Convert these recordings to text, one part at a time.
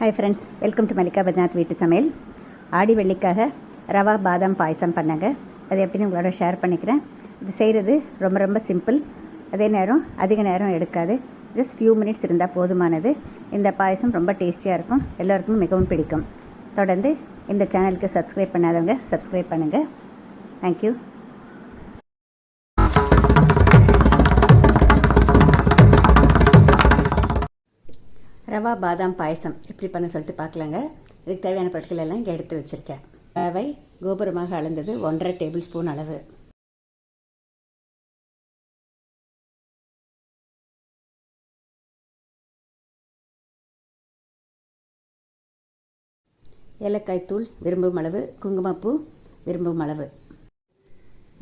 Hi friends welcome to Mallika Badrinath வீட்டு சமையல் ஆடி வெள்ளிக்காக ரவா பாதாம் பாயசம் பண்ணாங்க. அது எப்படின்னு உங்களோட ஷேர் பண்ணிக்கிறேன். இது செய்கிறது ரொம்ப ரொம்ப சிம்பிள் அதே நேரம் அதிக நேரம் எடுக்காது. ஜஸ்ட் ஃபியூ மினிட்ஸ் இருந்தால் போதுமானது. இந்த பாயசம் ரொம்ப டேஸ்டியாக இருக்கும். எல்லோருக்கும் மிகவும் பிடிக்கும். தொடர்ந்து இந்த சேனலுக்கு சப்ஸ்கிரைப் பண்ணாதவங்க சப்ஸ்கிரைப் பண்ணுங்கள் தேங்க்யூ ரவா பாதாம் பாயசம் எப்படி பண்ண சொல்லிட்டு பார்க்கலாங்க. இதுக்கு தேவையான பொருட்கள் எல்லாம் இங்கே எடுத்து வச்சுருக்கேன். ரவை கோபுரமாக அளந்தது ஒன்றரை டேபிள் ஸ்பூன் அளவு. ஏலக்காய் தூள் விரும்பும் அளவு குங்குமப்பூ விரும்பும் அளவு.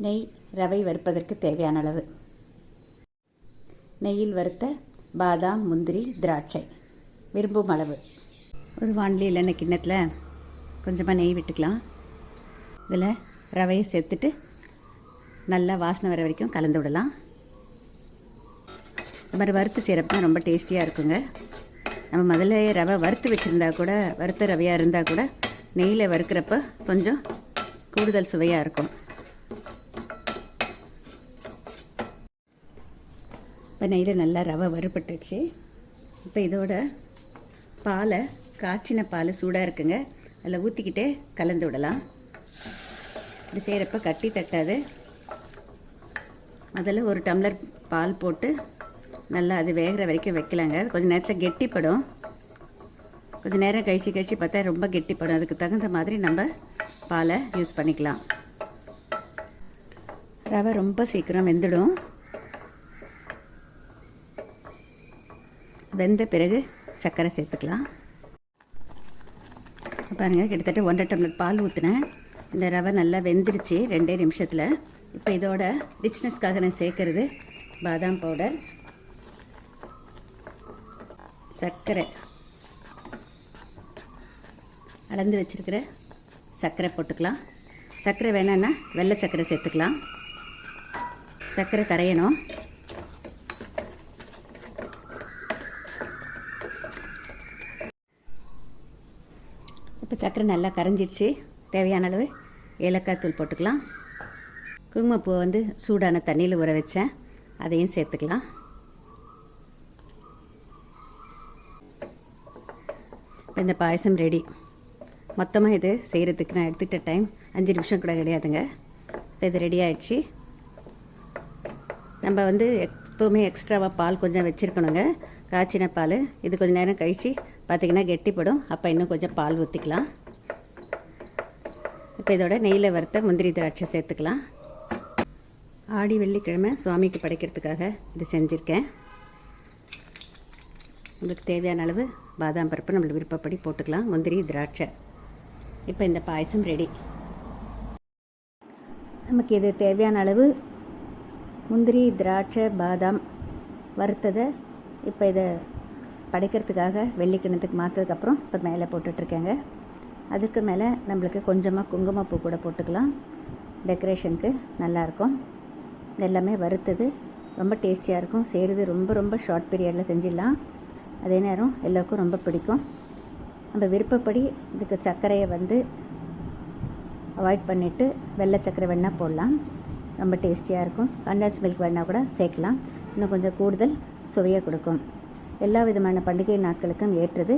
நெய் ரவை வறுப்பதற்கு தேவையான அளவு. நெய்யில் வறுத்த பாதாம் முந்திரி திராட்சை. விரும்பும் அளவு. ஒரு வாண்லி இல்லைன்னு கிண்ணத்தில் கொஞ்சமாக நெய் விட்டுக்கலாம். இதில் ரவையை சேர்த்துட்டு நல்லா வாசனை வர வரைக்கும் கலந்து விடலாம். இந்த மாதிரி வறுத்து செய்கிறப்ப தான் ரொம்ப டேஸ்டியாக இருக்குங்க. நம்ம முதல்ல ரவை வறுத்து வச்சுருந்தா கூட வறுத்த ரவையாக இருந்தால் கூட நெய்யில் வறுக்கிறப்ப கொஞ்சம் கூடுதல் சுவையாக இருக்கும். இப்போ நெய்யில் நல்லா ரவை வறுபட்டுடுச்சு. இப்போ இதோட பாலை காய்ச்சின பால் சூடாக இருக்குங்க. அதில் ஊற்றிக்கிட்டே கலந்து விடலாம். இப்படி செய்கிறப்ப கட்டி தட்டாது. அதில் ஒரு டம்ளர் பால் போட்டு நல்லா அது வேகிற வரைக்கும் வைக்கலாங்க. கொஞ்சம் நேரத்தில் கெட்டிப்படும். கொஞ்சம் நேரம் கழித்து கழித்து பார்த்தா ரொம்ப கெட்டிப்படும். அதுக்கு தகுந்த மாதிரி நம்ம பாலை யூஸ் பண்ணிக்கலாம். ரவை ரொம்ப சீக்கிரம் வெந்துடும். வெந்த பிறகு சர்க்கரை சேர்த்துக்கலாம். பாருங்கள் கிட்டத்தட்ட ஒன்றரை டம்ளர் பால் ஊற்றினேன் இந்த ரவை நல்லா வெந்துருச்சு ரெண்டே நிமிஷத்தில். இப்போ இதோட ரிச்னஸ்க்காக நான் சேர்க்கறது பாதாம் பவுடர் சர்க்கரை அளந்து வச்சுருக்கிற சர்க்கரை போட்டுக்கலாம். சர்க்கரை வேணான்னா வெள்ளை சர்க்கரை சேர்த்துக்கலாம். சர்க்கரை கரையணும். இப்போ சர்க்கரை நல்லா கரைஞ்சிடுச்சு. தேவையான அளவு ஏலக்காய் தூள் போட்டுக்கலாம். குங்குமப்பூவை வந்து சூடான தண்ணியில் ஊற வச்சேன். அதையும் சேர்த்துக்கலாம். இப்போ இந்த பாயசம் ரெடி மொத்தமாக இது செய்கிறதுக்கு நான் எடுத்துக்கிட்ட டைம் அஞ்சு நிமிஷம் கூட கிடையாதுங்க. இப்போ இது ரெடி ஆகிடுச்சு நம்ம வந்து எப்போவுமே எக்ஸ்ட்ராவாக பால் கொஞ்சம் வச்சுருக்கணுங்க. காய்ச்சின பால் இது கொஞ்சம் நேரம் கழித்து பார்த்திங்கன்னா கெட்டிப்படும். அப்போ இன்னும் கொஞ்சம் பால் ஊற்றிக்கலாம் இப்போ இதோட நெய்யில் வறுத்த முந்திரி திராட்சை சேர்த்துக்கலாம். ஆடி வெள்ளிக்கிழமை சுவாமிக்கு படைக்கிறதுக்காக இது செஞ்சுருக்கேன். உங்களுக்கு தேவையான அளவு பாதாம் பருப்பு நம்மளுக்கு விருப்பப்படி போட்டுக்கலாம். முந்திரி திராட்சை. இப்போ இந்த பாயசம் ரெடி. நமக்கு இது தேவையான அளவு முந்திரி திராட்சை பாதாம் வறுத்ததை இப்போ இதை படைக்கிறதுக்காக வெள்ளிக்கிணத்துக்கு மாற்றதுக்கப்புறம் இப்போ மேலே போட்டுட்ருக்கேங்க. அதுக்கு மேலே நம்மளுக்கு கொஞ்சமாக குங்குமப்பூ கூட போட்டுக்கலாம். டெக்கரேஷனுக்கு நல்லாயிருக்கும். எல்லாமே வறுத்தது ரொம்ப டேஸ்டியாக இருக்கும். செய்கிறது ரொம்ப ரொம்ப ஷார்ட் பீரியடில் செஞ்சிடலாம். அதே நேரம் எல்லோருக்கும் ரொம்ப பிடிக்கும். நம்ம விருப்பப்படி இதுக்கு சர்க்கரையை வந்து அவாய்ட் பண்ணிவிட்டு வெள்ளை சர்க்கரை வேணால் போடலாம். ரொம்ப டேஸ்டியாக இருக்கும். கண்டன்ஸ் மில்க் வேணால் கூட சேர்க்கலாம். இன்னும் கொஞ்சம் கூடுதல் சுவையை கொடுக்கும். எல்லா விதமான பண்டிகை நாட்களுக்கும் ஏற்றது.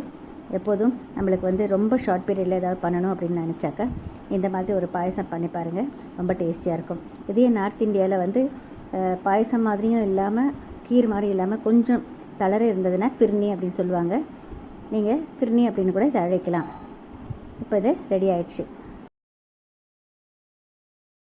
எப்போதும் நம்மளுக்கு வந்து ரொம்ப ஷார்ட் பீரியடில் ஏதாவது பண்ணணும் அப்படின்னு நினச்சாக்கா இந்த மாதிரி ஒரு பாயசம் பண்ணி பாருங்கள் ரொம்ப டேஸ்டியாக இருக்கும். இதே நார்த் இந்தியாவில் வந்து பாயசம் மாதிரியும் இல்லாமல் கீர் மாதிரி இல்லாமல் கொஞ்சம் தளர இருந்ததுன்னா ஃபிர்னி அப்படின்னு சொல்லுவாங்க. நீங்கள் ஃபிர்னி அப்படின்னு கூட இதை அழைக்கலாம். இப்போ இது ரெடி ஆயிடுச்சு.